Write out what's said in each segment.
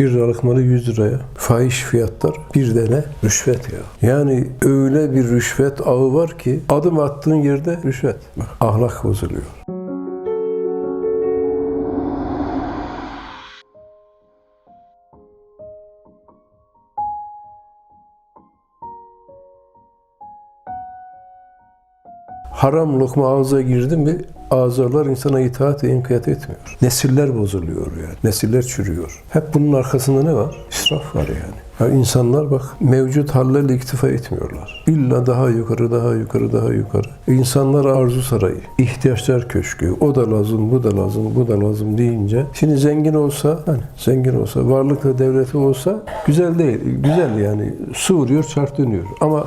Bir liralık malı 100 liraya. Fahiş fiyatlar bir tane rüşvet ya. Yani öyle bir rüşvet ağı var ki adım attığın yerde rüşvet. Ahlak bozuluyor. Haram lokma ağza girdi mi ağzalar insana itaat ve inkiyat etmiyor. Nesiller bozuluyor yani. Nesiller çürüyor. Hep bunun arkasında ne var? İsraf var yani. Yani insanlar bak mevcut hallerle iktifa etmiyorlar. İlla daha yukarı, daha yukarı, daha yukarı. İnsanlar arzu sarayı, ihtiyaçlar köşkü, o da lazım, bu da lazım, bu da lazım deyince şimdi zengin olsa, hani zengin olsa, varlık ve devleti olsa güzel değil. Güzel yani. Su vuruyor, çark dönüyor. Ama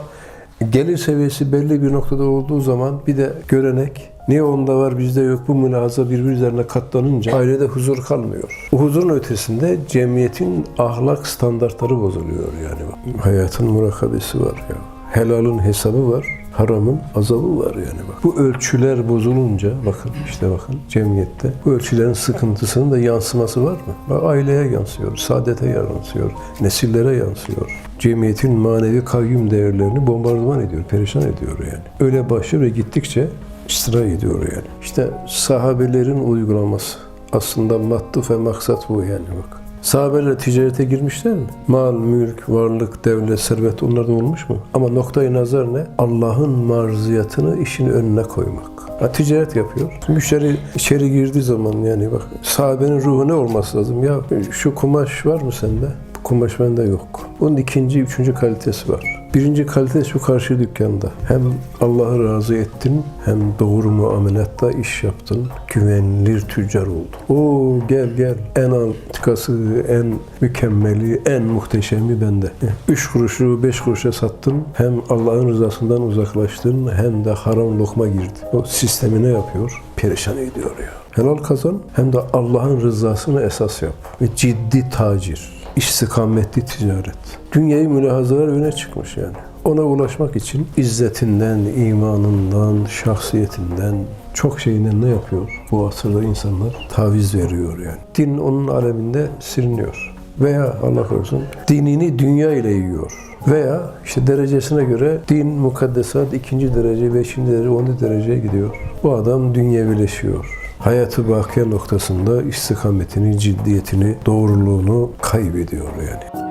gelir seviyesi belli bir noktada olduğu zaman bir de görenek Niye onda var bizde yok bu mülahaza birbiri üzerine katlanınca ailede huzur kalmıyor. Bu huzurun ötesinde cemiyetin ahlak standartları bozuluyor yani. Hayatın murakabesi var ya. Helalın hesabı var, haramın azabı var yani bak. Bu ölçüler bozulunca bakın işte bakın cemiyette bu ölçülerin sıkıntısının da yansıması var mı? Bak aileye yansıyor, saadete yansıyor, nesillere yansıyor. Cemiyetin manevi kayyum değerlerini bombardıman ediyor, perişan ediyor yani. Öyle başlıyor ve gittikçe istira ediyor yani. İşte sahabelerin uygulaması. Aslında mattuf ve maksat bu yani bak. Sahabeler ticarete girmişler mi? Mal, mülk, varlık, devlet, servet onlarda olmuş mu? Ama noktayı nazar ne? Allah'ın marziyatını işin önüne koymak. Ha, ticaret yapıyor. Müşteri içeri girdiği zaman yani bak sahabenin ruhu ne olması lazım? Ya şu kumaş var mı sende? Kumaş bende yok. Bunun ikinci, üçüncü kalitesi var. Birinci kalite şu karşı dükkanda. Hem Allah'ı razı ettin hem doğru muamelatta iş yaptın. Güvenilir tüccar oldun. Oo gel gel. En antikası, en mükemmeli, en muhteşemi bende. Üç kuruşu beş kuruşa sattın. Hem Allah'ın rızasından uzaklaştın hem de haram lokma girdi. O sistemi ne yapıyor? Perişan ediyor ya. Helal kazan hem de Allah'ın rızasını esas yap. Ve ciddi tacir istikametli ticaret. Dünyayı mülahazalar öne çıkmış yani. Ona ulaşmak için izzetinden, imanından, şahsiyetinden, çok şeyinden ne yapıyor? Bu asırda insanlar taviz veriyor yani. Din onun aleminde siliniyor. Veya Allah korusun dinini dünya ile yiyor. Veya işte derecesine göre din, mukaddesat ikinci derece, beşinci derece, onuncu dereceye gidiyor. Bu adam dünyevileşiyor hayatı bakiye noktasında istikametini, ciddiyetini, doğruluğunu kaybediyor yani.